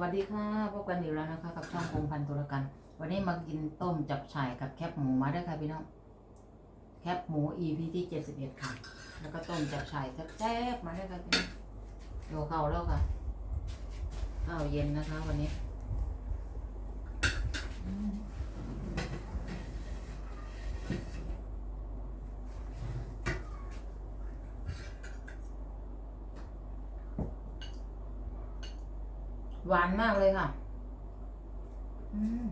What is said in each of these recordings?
วัสดีค่ะพบกันอีกแล้วนะคะ กับช่องพงพันธุรกัน วันนี้มากินต้มจับฉ่ายกับแคบหมูมาด้วยค่ะพี่น้อง แคบหมู EP ที่71ค่ะ แล้วก็ต้มจับฉ่ายแซ่บๆมาด้วยค่ะพี่น้องโยเข้าแล้วค่ะข้าวเย็นนะคะ วันนี้ หวานมากเลยค่ะ อืม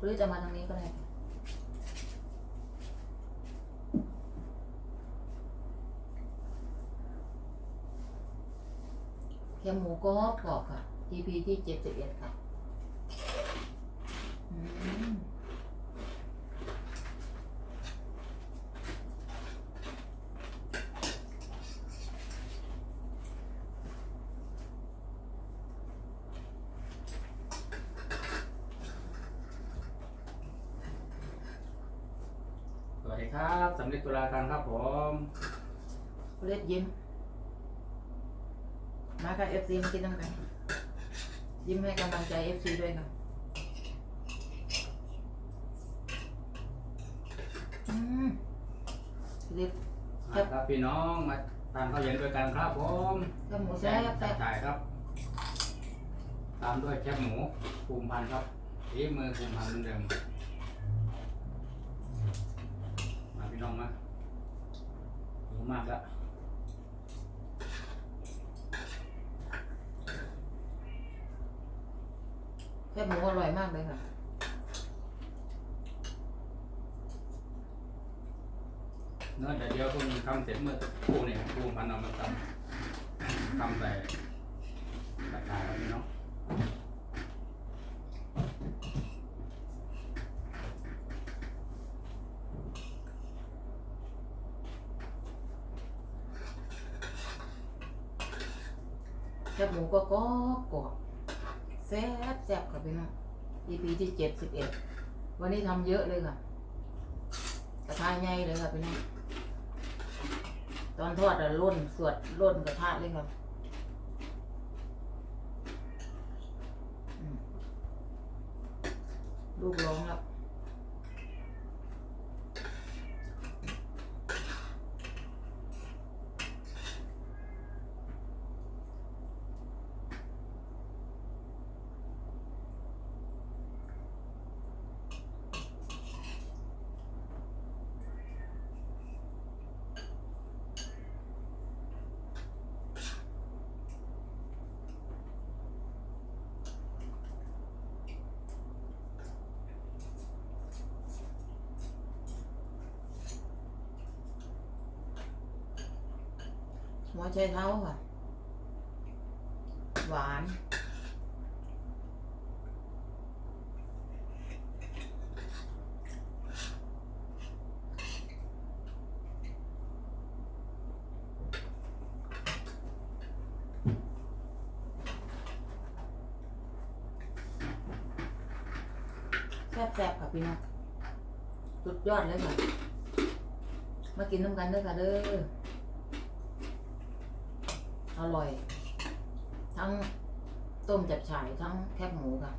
หรือจะมาทางนี้ก็ได้แค่หมูก็กรอบค่ะ EP ที่เจ็ดสิบเอ็ดค่ะอืม สวัสดีครับ สำเร็จตุลาการครับผมเล็ดยิ้ม มาค่ะ FC มากินน้ำกัน ยิ้มให้กำลังใจ FC ด้วยค่ะอืมเล็ด ครัมาบครับพี่น้องมาทานข้าวเย็นด้วยกันครับผมแค่หมูแซ่บแซ่บจ่ายครับ ตามด้วยแคบหมูภูมิพันธุ์ครับที่มือภูมิพันธุ์เหมือนเดิมมาพี่ น้องมาหิวมากแล้วแค่หมูอร่อยมากเลยค่ะ เนื้อแต่เดียวเพิ่งทำเสร็จเมื่อสักครู่เนี่ยภูมิพันธุ์เอามาทำทำใส่กระถางครับพี่น้อง บหมูก็กรอบกรอบแซ่บแซ่บค่ะพี่น้อง EP ที่เจ็ดสิบเอ็ดวันนี้ทำเยอะเลยค่ะกระทะใหญ่เลยค่ะพี่น้องตอนทอดอะล่นสวดล่นกระทะเลยค่ะลูกร้องแล้ว หัวไชเท้าค่ะ หวาน แซ่บๆค่ะพี่น้องสุดยอดเลยค่ะ มากินน้ำกันเด้อค่ะเด้อ ร่อย ทั้งต้มจับฉ่ายทั้งแคบหมูค่ะ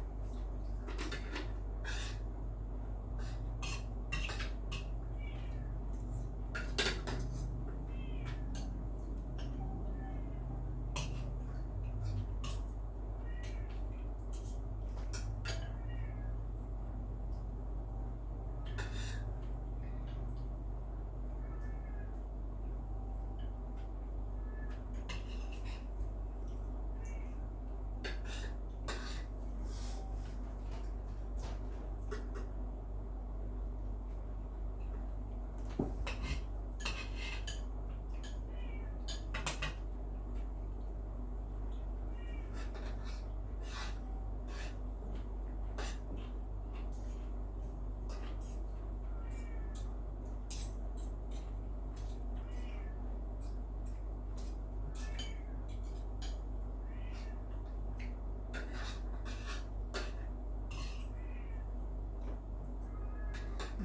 อ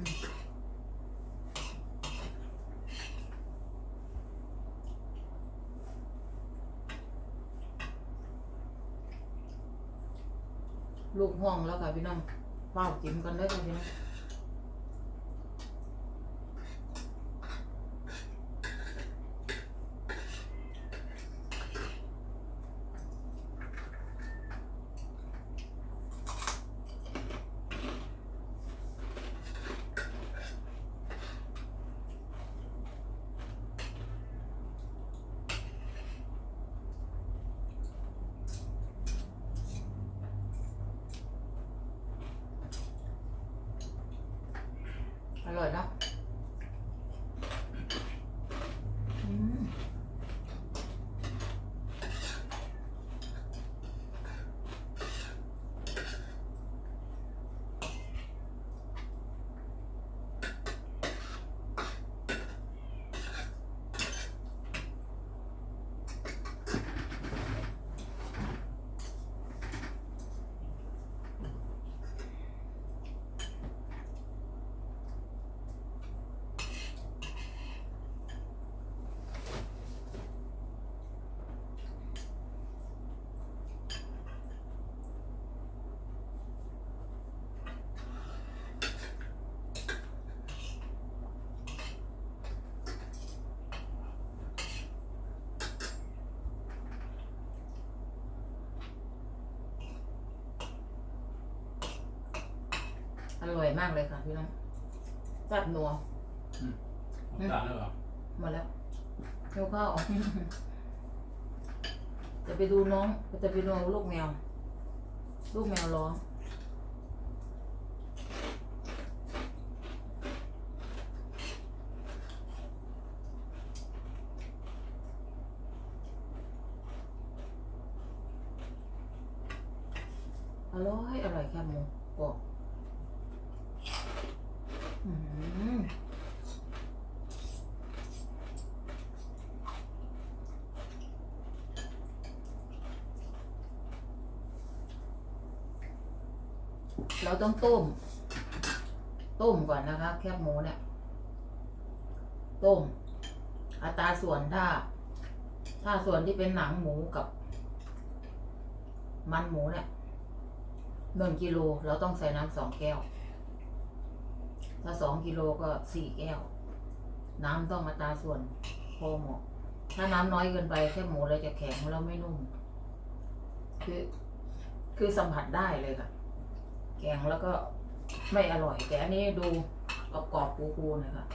ลูกห้องแล้วค่ะพี่น้องเฝ้าจิ้มกันเลยค่ะพี่น้อง อร่ อร่อยมากเลยค่ะพี่น้องแซ่บนัวผมตามแล้วเหรอหมดแล้วเที่ยวข้าว จะไปดูน้อง จะไปดูลูกแมว ลูกแมวร้อง อร่อย อร่อยแค่หมูกรอบอืม เราต้องต้ม ต้มก่อนนะคะ แคบหมูเนี่ย ต้ม อัตราส่วนถ้า ถ้าส่วนที่เป็นหนังหมูกับ มันหมูเนี่ยหนึ่งกิโล เราต้องใส่น้ำสองแก้ว ถ้าสองกิโลก็สี่แก้ว น้ำต้องอัตาส่วนพอเหมาะถ้าน้ำน้อยเกินไปแคบหมูเราจะแข็งแล้วไม่นุ่ม คือ คือสัมผัสได้เลยค่ะแกงแล้วก็ไม่อร่อย แต่อันนี้ดูกรอบๆปูๆหนะคะ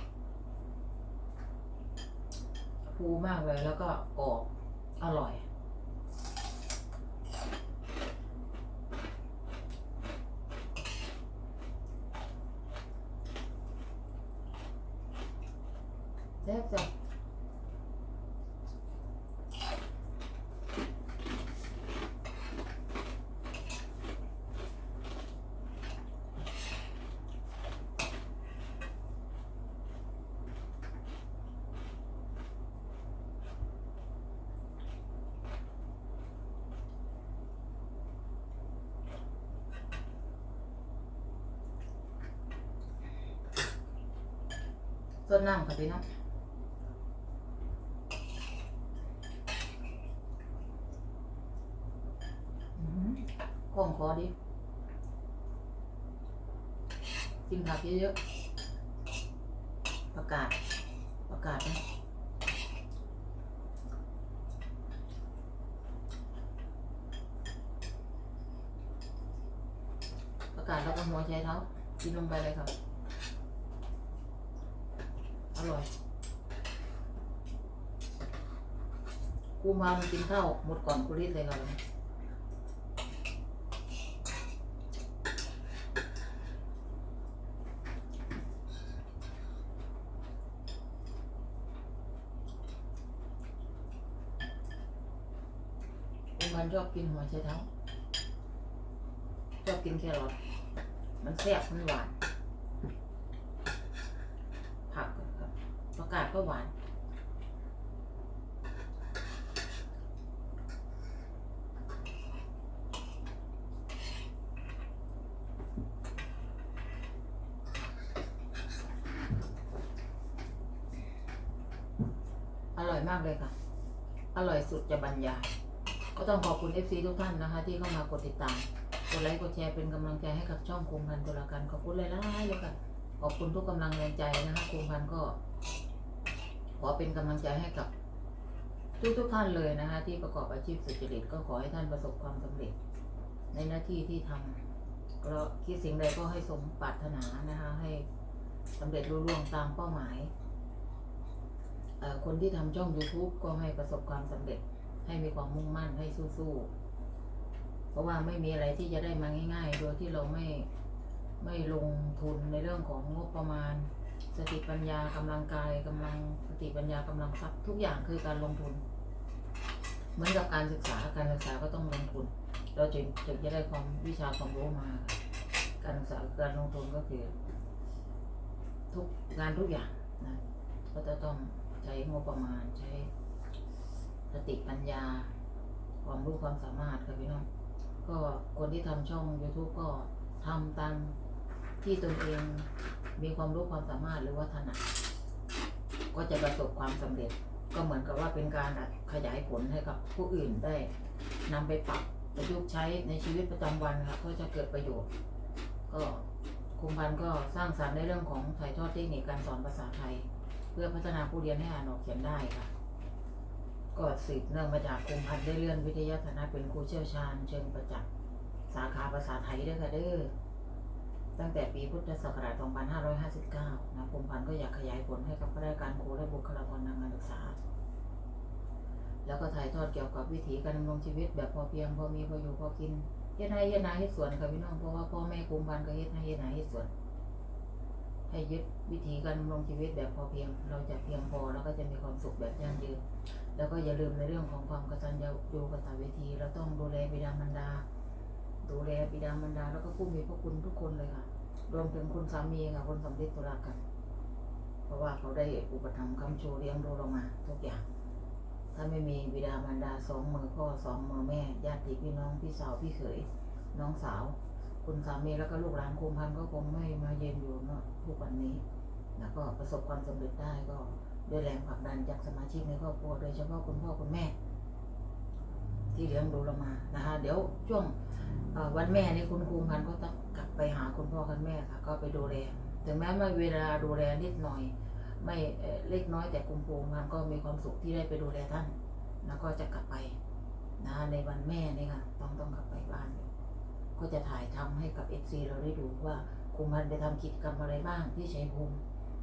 ฟูมากเลยแล้วก็กรอบอร่อย แซ่บจ้ะต้นน้ำค่ะพี่น้อง อืม กล้องขอดิกินผักเยอะๆประกาศ ประกาศนะประกาศแล้วก็หัวใจเท้ากินลงไปเลยครับอร่อยกูมามันกินข้าวหมดก่อนกูรีดเลยครัันชอบกินหัวไชเท้าชอบกินแครอทมันแซ่บมันหวาน ผักครับประกาศก็หวานอร่อยมากเลยค่ะ อร่อยสุดจะบรรยาย ก็ต้องขอบคุณ FC ทุกท่านนะคะ ที่เข้ามากดติดตาม กดไลค์กดแชร์เป็นกำลังใจให้กับช่องคุมพันตุลาการขอบคุณหลายๆเลยค่ะขอบคุณทุกกำลังแรงใจนะคะคุมพันก็ ขอเป็นกำลังใจให้กับทุกทุกๆท่านเลยนะคะ ที่ประกอบอาชีพสุจริตก็ขอให้ท่านประสบความสำเร็จ ในหน้าที่ที่ทำก็คิดสิ่งใดก็ให้สมปรารถนานะคะ ให้สำเร็จรุ่ร่วงตามเป้าหมายเอ่อคนที่ทำช่อง YouTube ก็ให้ประสบความสำเร็จ ให้มีความมุ่งมั่นให้สู้ๆเพราะว่าไม่มีอะไรที่จะได้มาง่าย ๆ โดยที่เราไม่ไม่ลงทุนในเรื่องของงบประมาณ สติปัญญากำลังกายกำลังสติปัญญากำลังทรัพย์ทุกอย่างคือการลงทุน เหมือนกับการศึกษาการศึกษาก็ต้องลงทุน เราจึงจึงจะได้ความวิชาความรู้มา การศึกษาการลงทุนก็คือทุกงานทุกอย่างนะก็จะต้องใช้งบประมาณใช้ สติปัญญา ความรู้ความสามารถค่ะพี่น้อง ก็คนที่ทำช่อง YouTube ก็ทำตามที่ตนเองมีความรู้ความสามารถหรือว่าถนัดก็จะประสบความสำเร็จ ก็เหมือนกับว่าเป็นการขยายผลให้กับผู้อื่นได้นำไปปรับประยุกต์ใช้ในชีวิตประจำวันค่ะก็จะเกิดประโยชน์ ก็คุมพันก็สร้างสรรค์ในเรื่องของถ่ายทอดเทคนิคการสอนภาษาไทย เพื่อพัฒนาผู้เรียนให้อ่านออกเขียนได้ค่ะ ก็สืบเนื่องมาจากคุมพันธ์ได้เลื่อนวิทยาฐานะเป็นครูเชี่ยวชาญเชิงประจักษ์สาขาภาษาไทยด้วยค่ะเด้อตั้งแต่ปีพุทธศักราช 2559 นะคุมพันธ์ก็อยากขยายผลให้กับข้าราชการครูและบุคลากรทางการศึกษา แล้วก็ถ่ายทอดเกี่ยวกับวิถีการดำรงชีวิตแบบพอเพียงพอมีพออยู่พอกินเฮ็ดให้เฮ็ดนาเฮ็ดสวนค่ะพี่น้องเพราะว่าพ่อแม่คุมพันธ์ก็เฮ็ดให้เฮ็ดนาเฮ็ดสวนให้ยึดวิถีการดำรงชีวิตแบบพอเพียง เราจะเพียงพอแล้วก็จะมีความสุขแบบยั่งยืน แล้วก็อย่าลืมในเรื่องของความกตัญญูกตเวที เราต้องดูแลบิดามารดา ดูแลบิดามารดา แล้วก็ผู้มีพระคุณทุกคนเลยค่ะ รวมถึงคุณสามีค่ะคุณสมเด็จตุลากัน เพราะว่าเขาได้อุปถัมภ์คำชูเลี้ยงดูเรามาทุกอย่าง ถ้าไม่มีบิดามารดาสองมือพ่อสองมือแม่ญาติพี่น้องพี่สาวพี่เขยน้องสาว คุณสามีแล้วก็ลูกหลานคุมพันก็คงไม่มาเย็นอยู่เนาะทุกวันนี้ แล้วก็ประสบความสำเร็จได้ก็ ด้วยแรงผลักดันจากสมาชิกในครอบครัวโดยเฉพาะคุณพ่อคุณแม่ ที่เลี้ยงดูเรามานะคะเดี๋ยวช่วงวันแม่นี่คุณครูพันก็ต้องกลับไปหาคุณพ่อคุณแม่ค่ะ ก็ไปดูแลถึงแม้ไม่เวลาดูแลนิดหน่อย ไม่เล็กน้อยแต่คุณครูพันก็มีความสุขที่ได้ไปดูแลท่าน แล้วก็จะกลับไปนะในวันแม่นี่ค่ะต้องต้องกลับไปบ้านก็จะถ่ายทำให้กับเอฟซีเราได้ดูว่าครูพันไปทำกิจกรรมอะไรบ้างที่ใชัยภูมิ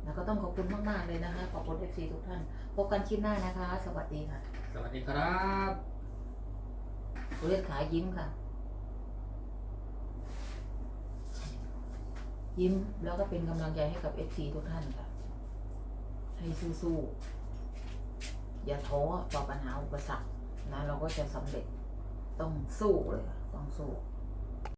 แล้วก็ต้องขอบคุณมากๆเลยนะคะ ขอบคุณเอฟซีทุกท่าน พบกันคลิปหน้านะคะ สวัสดีค่ะสวัสดีครับเลือดขายิ้มค่ะ ยิ้มแล้วก็เป็นกำลังใจให้กับเอฟซีทุกท่านค่ะ ให้สู้ๆ อย่าท้อต่อปัญหาอุปสรรคนะ เราก็จะสำเร็จต้องสู้เลยค่ะต้องสู้